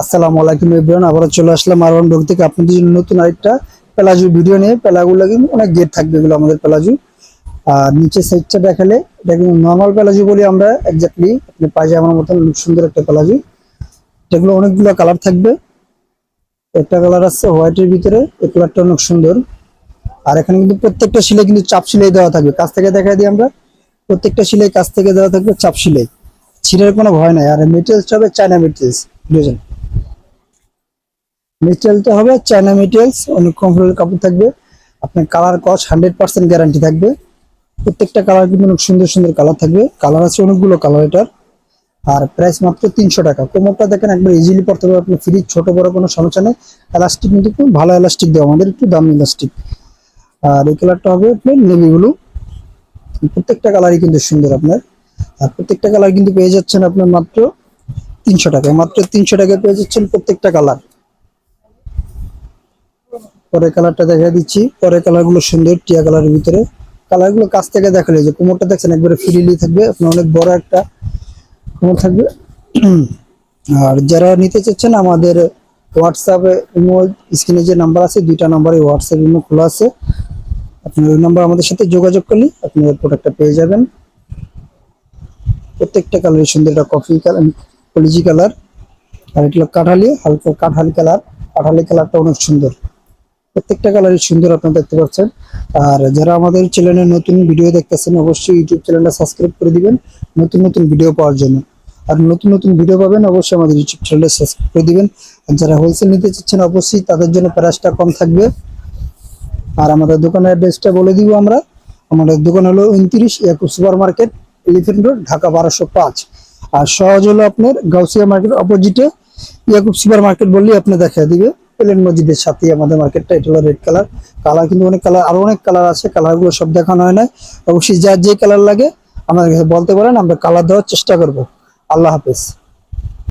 আসসালামু আলাইকুম ইব্রাহিম আবারও চলে আসলাম আরওয়ান ব্লগ থেকে। আপনাদের জন্য নতুন আরেকটা প্লাজো ভিডিও নিয়ে। প্লাগুলো কিন্তু অনেক গেট থাকবে এগুলো আমাদের প্লাজো আর নিচে সাইডটা দেখালে, এটা কিন্তু নর্মাল প্লাজো বলি আমরা এক্স্যাক্টলি আপনি পায়জামার মতন, খুব সুন্দর একটা প্লাজো যেগুলো অনেকগুলো কালার থাকবে। একটা কালার আছে হোয়াইটের ভিতরে এই কালারটা অনেক সুন্দর। আর এখানে কিন্তু প্রত্যেকটা সিলাই কিন্তু চাপ সিলাই দেওয়া থাকবে। কাছ থেকে দেখাই দিই আমরা, প্রত্যেকটা সিলাই কাছ থেকে দেওয়া থাকবে চাপ সিলাই। ছিঁড়ার কোনো ভয় নাই। আর মেটেরিয়ালসটা হবে চায়না মেটেরিয়ালস বুঝলেন মেটেরিয়ালটা হবে চায়না মেটেরিয়ালস অনেক কমফোর্টেবল কাপড় থাকবে। আপনার কালার কস হান্ড্রেড পার্সেন্ট গ্যারান্টি থাকবে। প্রত্যেকটা কালার কিন্তু অনেক সুন্দর সুন্দর কালার থাকবে। কালার আছে অনেকগুলো কালার এটার। আর প্রাইস মাত্র তিনশো টাকা। কোমরটা দেখেন একবার ইজিলি পড়তে পারবে আপনি ফ্রি ছোট, বড় কোনো সমস্যা নেই। এলাস্টিক কিন্তু খুব ভালো এলাস্টিক দেওয়া। আমাদের একটু দামি এলাস্টিক আর এই কালারটা হবে আপনার নেভি ব্লু প্রত্যেকটা কালারই কিন্তু সুন্দর আপনার। আর প্রত্যেকটা কালার কিন্তু পেয়ে যাচ্ছেন আপনার মাত্র তিনশো টাকায়। মাত্র তিনশো টাকায় পেয়ে যাচ্ছেন প্রত্যেকটা কালার পরের কালারটা দেখা দিচ্ছি। পরের কালারগুলো সুন্দর, টিয়া কালারের ভিতরে। কালারগুলো কাছ থেকে দেখালে যে কোমরটা দেখছেন, একবারে ফ্রিলি থাকবে। আপনার অনেক বড় একটা কোমর থাকবে। আর যারা নিতে চাচ্ছেন, আমাদের হোয়াটসঅ্যাপে স্ক্রিনে যে নাম্বার আছে, দুইটা নাম্বারে হোয়াটসঅ্যাপ ইমো খোলা আছে। আপনি ওই নাম্বার আমাদের সাথে যোগাযোগ করলে আপনি ওই প্রোডাক্টটা পেয়ে যাবেন। প্রত্যেকটা কালার সুন্দর একটা কফি কালার কলিজি কালার। আর এটা কাঠালি, হালকা কাঠালি কালার। কাঠালি কালারটা অনেক সুন্দর। প্রত্যেকটা কালারই সুন্দর আপনারা দেখতে পাচ্ছেন। আর যারা আমাদের চ্যানেলে নতুন ভিডিও দেখতেছেন, অবশ্যই ইউটিউব চ্যানেলটা সাবস্ক্রাইব করে দিবেন, নতুন নতুন ভিডিও পাওয়ার জন্য। আর নতুন নতুন ভিডিও পাবেন, অবশ্যই আমাদের ইউটিউব চ্যানেলটা সাবস্ক্রাইব করে দিবেন। আর যারা হোলসেল নিতে চাচ্ছেন, অবশ্যই তাদের জন্য প্রাইসটা কম থাকবে। আর আমাদের দোকানের অ্যাড্রেসটা বলে দিব আমরা। আমাদের দোকান হলো উনত্রিশ Yakub super market elephant road Dhaka বারোশো পাঁচ। আর সহজ হলো আপনার গাউসিয়া মার্কেট অপোজিটে ইয়াকুব সুপার মার্কেট বললেই আপনি দেখা দিবে। প্লেন মসজিদের সাথে আমাদের মার্কেটটা এটা হলো রেড কালার কালার কিন্তু অনেক কালার আরও অনেক কালার আছে। কালারগুলো সব দেখানো হয় না অবশ্যই যার যে কালার লাগে, আমাদের বলতে পারেন, আমরা কালার দেওয়ার চেষ্টা করব। আল্লাহ হাফেজ।